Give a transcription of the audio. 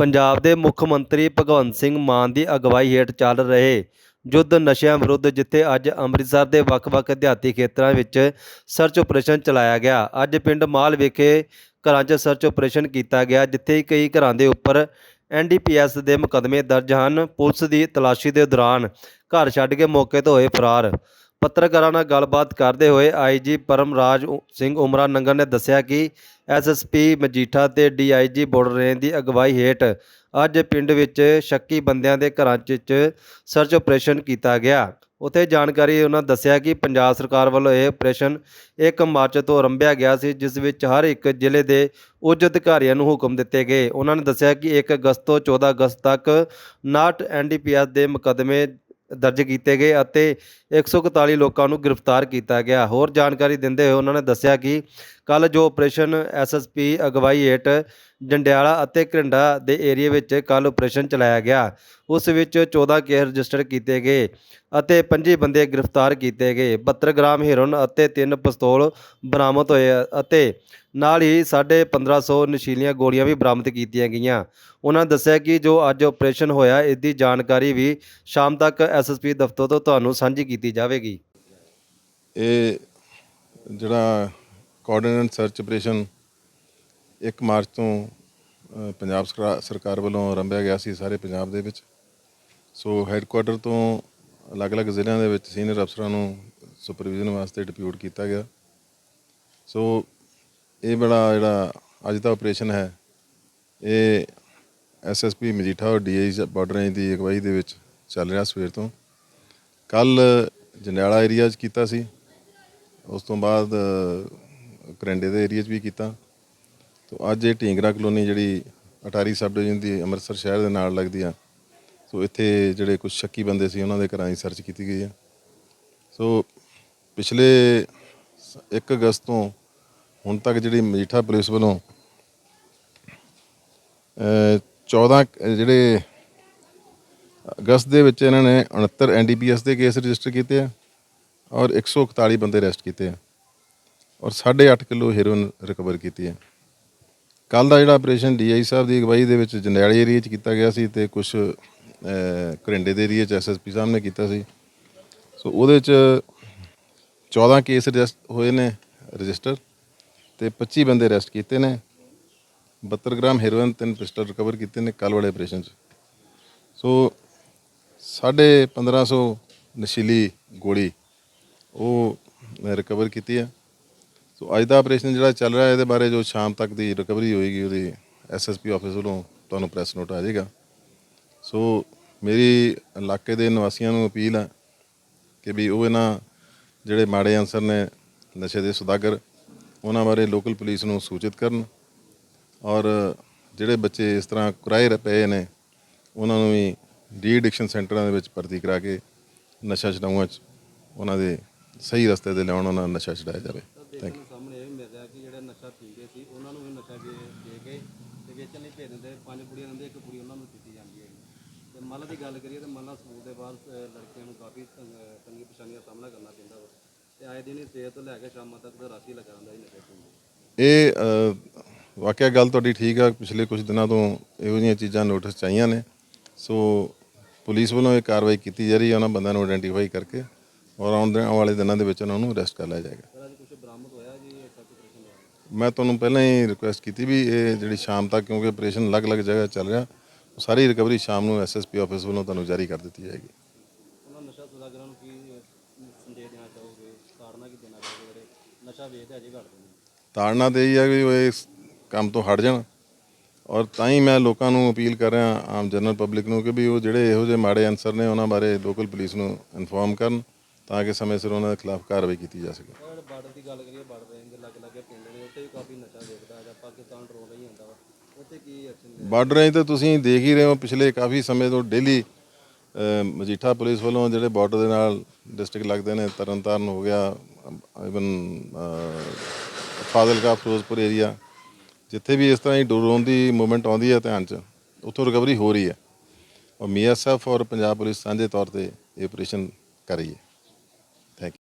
ਪੰਜਾਬ ਦੇ ਮੁੱਖ ਮੰਤਰੀ ਭਗਵੰਤ ਸਿੰਘ ਮਾਨ ਦੀ ਅਗਵਾਈ ਹੇਠ ਚੱਲ ਰਹੇ ਯੁੱਧ ਨਸ਼ਿਆਂ ਵਿਰੁੱਧ, ਜਿੱਥੇ ਅੱਜ ਅੰਮ੍ਰਿਤਸਰ ਦੇ ਵੱਖ-ਵੱਖ ਦਿਹਾਤੀ ਖੇਤਰਾਂ ਵਿੱਚ ਸਰਚ ਆਪਰੇਸ਼ਨ ਚਲਾਇਆ ਗਿਆ। ਅੱਜ ਪਿੰਡ ਮਾਲ ਵਿਖੇ ਘਰਾਂ 'ਚ ਸਰਚ ਆਪਰੇਸ਼ਨ ਕੀਤਾ ਗਿਆ, ਜਿੱਥੇ ਕਈ ਘਰਾਂ ਦੇ ਉੱਪਰ ਐਨਡੀਪੀਐਸ ਦੇ ਮੁਕੱਦਮੇ ਦਰਜ ਹਨ। ਪੁਲਿਸ ਦੀ ਤਲਾਸ਼ੀ ਦੇ ਦੌਰਾਨ ਘਰ ਛੱਡ ਕੇ ਮੌਕੇ ਤੋਂ ਹੋਏ ਫਰਾਰ। ਪੱਤਰਕਾਰਾਂ ਨਾਲ ਗੱਲਬਾਤ ਕਰਦੇ ਹੋਏ ਆਈਜੀ ਪਰਮਰਾਜ ਸਿੰਘ ਉਮਰਾ ਨੰਗਰ ਨੇ ਦੱਸਿਆ ਕਿ ਐਸਐਸਪੀ ਮਜੀਠਾ ਤੇ ਡੀਆਈਜੀ ਬਾਰਡਰ ਰੇਂਜ ਦੀ ਅਗਵਾਈ ਹੇਠ ਅੱਜ ਪਿੰਡ ਵਿੱਚ ਸ਼ੱਕੀ ਬੰਦਿਆਂ ਦੇ ਘਰਾਂ 'ਚ ਸਰਚ ਆਪਰੇਸ਼ਨ ਕੀਤਾ ਗਿਆ। ਉੱਥੇ ਜਾਣਕਾਰੀ ਉਹਨਾਂ ਦੱਸਿਆ ਕਿ ਪੰਜਾਬ ਸਰਕਾਰ ਵੱਲੋਂ ਇਹ ਆਪਰੇਸ਼ਨ 1 ਮਾਰਚ ਤੋਂ ਆਰੰਭਿਆ ਗਿਆ ਸੀ, ਜਿਸ ਵਿੱਚ ਹਰ ਇੱਕ ਜ਼ਿਲ੍ਹੇ ਦੇ ਉੱਚ ਅਧਿਕਾਰੀਆਂ ਨੂੰ ਹੁਕਮ ਦਿੱਤੇ ਗਏ। ਉਹਨਾਂ ਨੇ ਦੱਸਿਆ ਕਿ 1 ਅਗਸਤ ਤੋਂ 14 ਅਗਸਤ ਤੱਕ 59 ਐਨਡੀਪੀਐਸ ਦੇ ਮੁਕੱਦਮੇ ਦਰਜ ਕੀਤੇ ਗਏ ਅਤੇ 141 ਲੋਕਾਂ ਨੂੰ ਗ੍ਰਿਫਤਾਰ ਕੀਤਾ ਗਿਆ। ਹੋਰ ਜਾਣਕਾਰੀ ਦਿੰਦੇ ਹੋਏ ਉਹਨਾਂ ਨੇ ਦੱਸਿਆ ਕਿ ਕੱਲ ਜੋ ਆਪਰੇਸ਼ਨ ਐਸਐਸਪੀ ਅਗਵਾਈ ਹੇਠ ਜੰਡਿਆਲਾ ਅਤੇ ਘਰਿੰਡਾ ਦੇ ਏਰੀਆ ਵਿੱਚ ਕੱਲ ਆਪਰੇਸ਼ਨ ਚਲਾਇਆ ਗਿਆ। ਉਸ ਵਿੱਚ 14 ਕੇਸ ਰਜਿਸਟਰ ਕੀਤੇ ਗਏ ਅਤੇ 25 ਬੰਦੇ ਗ੍ਰਿਫਤਾਰ ਕੀਤੇ ਗਏ। 72 ਗ੍ਰਾਮ ਹੈਰੋਇਨ ਅਤੇ 3 ਪਿਸਤੌਲ ਬਰਾਮਦ ਹੋਏ ਅਤੇ ਨਾਲ ਹੀ 1550 ਨਸ਼ੀਲੀਆਂ ਗੋਲੀਆਂ ਵੀ ਬਰਾਮਦ ਕੀਤੀਆਂ ਗਈਆਂ। ਉਹਨਾਂ ਦੱਸਿਆ ਕਿ ਜੋ ਅੱਜ ਆਪਰੇਸ਼ਨ ਹੋਇਆ ਇਸ ਦੀ ਜਾਣਕਾਰੀ ਵੀ ਸ਼ਾਮ ਤੱਕ ਐਸਐਸਪੀ ਦਫ਼ਤਰ ਤੋਂ ਤੁਹਾਨੂੰ ਸਾਂਝੀ ਕੀਤੀ ਜਾਵੇਗੀ। ਇਹ ਜਿਹੜਾ ਕੋਆਰਡੀਨੇਟ ਸਰਚ ਆਪਰੇਸ਼ਨ 1 ਮਾਰਚ ਤੋਂ ਪੰਜਾਬ ਸਰਕਾ- ਸਰਕਾਰ ਵੱਲੋਂ ਆਰੰਭਿਆ ਗਿਆ ਸੀ ਸਾਰੇ ਪੰਜਾਬ ਦੇ ਵਿੱਚ। ਸੋ ਹੈੱਡਕੁਆਟਰ ਤੋਂ ਅਲੱਗ-ਅਲੱਗ ਜ਼ਿਲ੍ਹਿਆਂ ਦੇ ਵਿੱਚ ਸੀਨੀਅਰ ਅਫਸਰਾਂ ਨੂੰ ਸੁਪਰਵਿਜ਼ਨ ਵਾਸਤੇ ਡਿਪਿਊਟ ਕੀਤਾ ਗਿਆ। ਸੋ ਇਹ ਬੜਾ ਜਿਹੜਾ ਅੱਜ ਦਾ ਆਪਰੇਸ਼ਨ ਹੈ, ਇਹ ਐਸਐਸਪੀ ਮਜੀਠਾ ਔਰ ਡੀਆਈ ਬਾਰਡਰ ਰੇਂਜ ਦੀ ਅਗਵਾਈ ਦੇ ਵਿੱਚ ਚੱਲ ਰਿਹਾ ਸਵੇਰ ਤੋਂ। ਕੱਲ ਜੰਡਿਆਲਾ ਏਰੀਆ 'ਚ ਕੀਤਾ ਸੀ। ਉਸ ਤੋਂ ਬਾਅਦ ਕਰੰਡੇ ਦੇ ਏਰੀਆ 'ਚ ਵੀ ਕੀਤਾ। ਤੋਂ ਅੱਜ ਇਹ ਢੀਂਗਰਾ ਕਲੋਨੀ ਜਿਹੜੀ ਅਟਾਰੀ ਸਬ ਡਿਵੀਜ਼ਨ ਦੀ ਅੰਮ੍ਰਿਤਸਰ ਸ਼ਹਿਰ ਦੇ ਨਾਲ ਲੱਗਦੀ ਆ। ਸੋ ਇੱਥੇ ਜਿਹੜੇ ਕੁਝ ਸ਼ੱਕੀ ਬੰਦੇ ਸੀ ਉਹਨਾਂ ਦੇ ਘਰਾਂ ਦੀ ਸਰਚ ਕੀਤੀ ਗਈ ਆ। ਸੋ ਪਿਛਲੇ 1 ਅਗਸਤ ਤੋਂ ਹੁਣ ਤੱਕ ਜਿਹੜੀ ਮਜੀਠਾ ਪੁਲਿਸ ਵੱਲੋਂ ਅ, 14 ਜਿਹੜੇ ਅਗਸਤ ਦੇ ਵਿੱਚ ਇਹਨਾਂ ਨੇ 69 ਐਨਡੀਪੀਐਸ ਦੇ ਕੇਸ ਰਜਿਸਟਰ ਕੀਤੇ ਆ ਔਰ 141 ਬੰਦੇ ਅਰੈਸਟ ਕੀਤੇ ਆ। ਔਰ 8.5 ਕਿਲੋ ਹੈਰੋਇਨ ਰਿਕਵਰ ਕੀਤੀ ਹੈ। ਕੱਲ ਦਾ ਜਿਹੜਾ ਆਪਰੇਸ਼ਨ ਡੀਆਈ ਸਾਹਿਬ ਦੀ ਅਗਵਾਈ ਦੇ ਵਿੱਚ ਜੰਡਿਆਲੇ ਏਰੀਆ 'ਚ ਕੀਤਾ ਗਿਆ ਸੀ ਤੇ ਕੁਝ ਕਰਿੰਡੇ ਦੇ ਏਰੀਆ 'ਚ ਐਸਐਸਪੀ ਸਾਹਿਬ ਨੇ ਕੀਤਾ ਸੀ। ਸੋ ਉਹਦੇ 'ਚ 14 ਕੇਸ ਰਜਿਸਟ ਹੋਏ ਨੇ ਰਜਿਸਟਰ ਤੇ 25 ਬੰਦੇ ਅਰੈਸਟ ਕੀਤੇ ਨੇ। 72 ਗ੍ਰਾਮ ਹੈਰੋਇਨ ਤਿੰਨ ਪਿਸਟਲ ਰਿਕਵਰ ਕੀਤੇ ਨੇ ਕੱਲ ਵਾਲੇ ਆਪਰੇਸ਼ਨ 'ਚ। ਸੋ ਸਾਢੇ 1500 ਨਸ਼ੀਲੀ ਗੋਲੀ ਉਹ ਰਿਕਵਰ ਕੀਤੀ ਹੈ। ਸੋ ਅੱਜ ਦਾ ਆਪਰੇਸ਼ਨ ਜਿਹੜਾ ਚੱਲ ਰਿਹਾ, ਇਹਦੇ ਬਾਰੇ ਜੋ ਸ਼ਾਮ ਤੱਕ ਦੀ ਰਿਕਵਰੀ ਹੋਏਗੀ ਉਹਦੀ ਐਸਐਸਪੀ ਆਫਿਸ ਵੱਲੋਂ ਤੁਹਾਨੂੰ ਪ੍ਰੈਸ ਨੋਟ ਆ ਜਾਏਗਾ। ਸੋ ਮੇਰੀ ਇਲਾਕੇ ਦੇ ਨਿਵਾਸੀਆਂ ਨੂੰ ਅਪੀਲ ਹੈ ਕਿ ਵੀ ਉਹ ਇਹਨਾਂ ਜਿਹੜੇ ਮਾੜੇ ਅਨਸਰ ਨੇ, ਨਸ਼ੇ ਦੇ ਸੁਦਾਗਰ, ਉਹਨਾਂ ਬਾਰੇ ਲੋਕਲ ਪੁਲਿਸ ਨੂੰ ਸੂਚਿਤ ਕਰਨ ਔਰ ਜਿਹੜੇ ਬੱਚੇ ਇਸ ਤਰ੍ਹਾਂ ਕੁਰਾਏ ਪਏ ਨੇ, ਉਹਨਾਂ ਨੂੰ ਵੀ ਡੀ ਐਡਿਕਸ਼ਨ ਸੈਂਟਰਾਂ ਦੇ ਵਿੱਚ ਭਰਤੀ ਕਰਾ ਕੇ ਨਸ਼ਾ ਛਡਾਊਆਂ 'ਚ ਉਹਨਾਂ ਦੇ ਸਹੀ ਰਸਤੇ ਤੇ ਲਿਆਉਣ ਉਹਨਾਂ ਦਾ ਨਸ਼ਾ ਛਡਾਇਆ ਜਾਵੇ। ਥੈਂਕ ਯੂ ਸਾਹਮਣੇ ਇਹ ਮਿਲ ਰਿਹਾ ਕਿ ਜਿਹੜੇ ਨਸ਼ਾ ਪੀਂਦੇ ਸੀ ਉਹਨਾਂ ਨੂੰ ਵੀ ਨਸ਼ਾ ਦੇ ਦੇ ਕੇ ਤੇ ਵੇਚਣ ਲਈ ਭੇਜ ਦਿੰਦੇ। ਪੰਜ ਕੁੜੀਆਂ ਦਿੰਦੇ ਇੱਕ ਕੁੜੀ ਉਹਨਾਂ ਨੂੰ ਦਿੱਤੀ ਜਾਂਦੀ ਹੈ। ਤੇ ਮੱਲਾ ਦੀ ਗੱਲ ਕਰੀਏ ਤਾਂ ਮੱਲਾ ਸਕੂਲ ਦੇ ਬਾਅਦ ਲੜਕੀਆਂ ਨੂੰ ਕਾਫੀ ਤੰਗ- ਪਰੇਸ਼ਾਨੀਆਂ ਦਾ ਸਾਹਮਣਾ ਕਰਨਾ ਪੈਂਦਾ ਵਾ। ਤੇ ਆਏ ਦਿਨ ਸਵੇਰ ਤੋਂ ਲੈ ਕੇ ਸ਼ਾਮਾਂ ਤੱਕ ਦਾ ਰਾਤੀ ਲੱਗਾ ਰਹਿੰਦਾ ਹੀ ਨਸ਼ੇ ਪੀਂਦੇ ਇਹ ਵਾਕਿਆ ਗੱਲ ਤੁਹਾਡੀ ਠੀਕ ਆ। ਪਿਛਲੇ ਕੁਝ ਦਿਨਾਂ ਤੋਂ ਇਹੋ ਜਿਹੀਆਂ ਚੀਜ਼ਾਂ ਨੋਟਿਸ ਚਾਹੀਆਂ ਨੇ। ਸੋ ਪੁਲਿਸ ਵੱਲੋਂ ਇਹ ਕਾਰਵਾਈ ਕੀਤੀ ਜਾ ਰਹੀ ਹੈ ਉਹਨਾਂ ਬੰਦਿਆਂ ਨੂੰ ਆਇਡੈਂਟੀਫਾਈ ਕਰਕੇ। ਔਰ ਆਉਣ ਦੇ ਆਉਣ ਵਾਲੇ ਦਿਨਾਂ ਦੇ ਵਿੱਚ ਉਹਨਾਂ ਨੂੰ ਅਰੈਸਟ ਕਰ ਲਿਆ ਜਾਏਗਾ। ਮੈਂ ਤੁਹਾਨੂੰ ਪਹਿਲਾਂ ਹੀ ਰਿਕੁਐਸਟ ਕੀਤੀ ਵੀ ਇਹ ਜਿਹੜੀ ਸ਼ਾਮ ਤੱਕ ਕਿਉਂਕਿ ਆਪਰੇਸ਼ਨ ਅਲੱਗ-ਅਲੱਗ ਜਗ੍ਹਾ ਚੱਲ ਰਿਹਾ ਉਹ ਸਾਰੀ ਰਿਕਵਰੀ ਸ਼ਾਮ ਨੂੰ ਐਸਐਸਪੀ ਆਫਿਸ ਵੱਲੋਂ ਤੁਹਾਨੂੰ ਜਾਰੀ ਕਰ ਦਿੱਤੀ ਜਾਏਗੀ। ਉਹਨਾਂ ਨਸ਼ਾ ਸੁਦਾਗਰਾਂ ਨੂੰ ਕੀ ਸੰਦੇਸ਼ ਦੇਣਾ ਚਾਹੋਗੇ? ਤਾੜਨਾ ਕੀ ਦੇਣਾ ਚਾਹੋਗੇ? ਜਿਹੜੇ ਨਸ਼ਾ ਵੇਚਦੇ ਅਜੇ ਘੱਟ ਨੇ। ਤਾੜਨਾ ਤੇ ਹੈ ਵੀ ਉਹ ਇਸ ਕੰਮ ਤੋਂ ਹਟ ਜਾਣ। ਔਰ ਤਾਂ ਹੀ ਮੈਂ ਲੋਕਾਂ ਨੂੰ ਅਪੀਲ ਕਰ ਰਿਹਾ ਆਮ ਜਨਰਲ ਪਬਲਿਕ ਨੂੰ ਕਿ ਵੀ ਉਹ ਜਿਹੜੇ ਇਹੋ ਜਿਹੇ ਮਾੜੇ ਅਨਸਰ ਨੇ ਉਹਨਾਂ ਬਾਰੇ ਲੋਕਲ ਪੁਲਿਸ ਨੂੰ ਇਨਫੋਰਮ ਕਰਨ। ਤਾਂ ਕਿ ਸਮੇਂ ਸਿਰ ਉਹਨਾਂ ਦੇ ਖਿਲਾਫ ਕਾਰਵਾਈ ਕੀਤੀ ਜਾ ਸਕੇ। ਜਿਹੜਾ ਬਾਰਡਰ ਦੀ ਗੱਲ ਕਰੀਏ ਬਾਰਡਰ ਰੇਂਜ ਦੇ ਲੱਗ ਲੱਗੇ ਪਿੰਡ ਨੇ ਉੱਥੇ ਵੀ ਕਾਫੀ ਨਸ਼ਾ ਵੇਚਦਾ ਹੈਗਾ ਪਾਕਿਸਤਾਨ ਰੋਲ ਹੀ ਹੁੰਦਾ ਵਾ। ਉੱਥੇ ਕੀ ਐਕਸ਼ਨ ਬਾਰਡਰ ਰੇਂਜ ਤੇ ਤੁਸੀਂ ਦੇਖ ਹੀ ਰਹੇ ਹੋ ਪਿਛਲੇ ਕਾਫੀ ਸਮੇਂ ਤੋਂ ਡੇਲੀ ਮਜੀਠਾ ਪੁਲਿਸ ਵੱਲੋਂ ਜਿਹੜੇ ਬਾਰਡਰ ਦੇ ਨਾਲ ਡਿਸਟ੍ਰਿਕਟ ਲੱਗਦੇ ਨੇ ਤਰਨਤਾਰਨ ਹੋ ਗਿਆ ਇਵਨ ਫਾਜ਼ਿਲਕਾ ਫਿਰੋਜ਼ਪੁਰ ਏਰੀਆ ਜਿੱਥੇ ਵੀ ਇਸ ਤਰ੍ਹਾਂ ਹੀ ਡਰੋਨ ਦੀ ਮੂਵਮੈਂਟ ਆਉਂਦੀ ਹੈ ਧਿਆਨ 'ਚ ਉੱਥੋਂ ਰਿਕਵਰੀ ਹੋ ਰਹੀ ਹੈ। ਔਰ ਮੀਐਸਐਫ ਔਰ ਪੰਜਾਬ ਪੁਲਿਸ ਸਾਂਝੇ ਤੌਰ ਤੇ ਇਹ ਆਪਰੇਸ਼ਨ ਕਰ ਰਹੀ ਹੈ। Thank you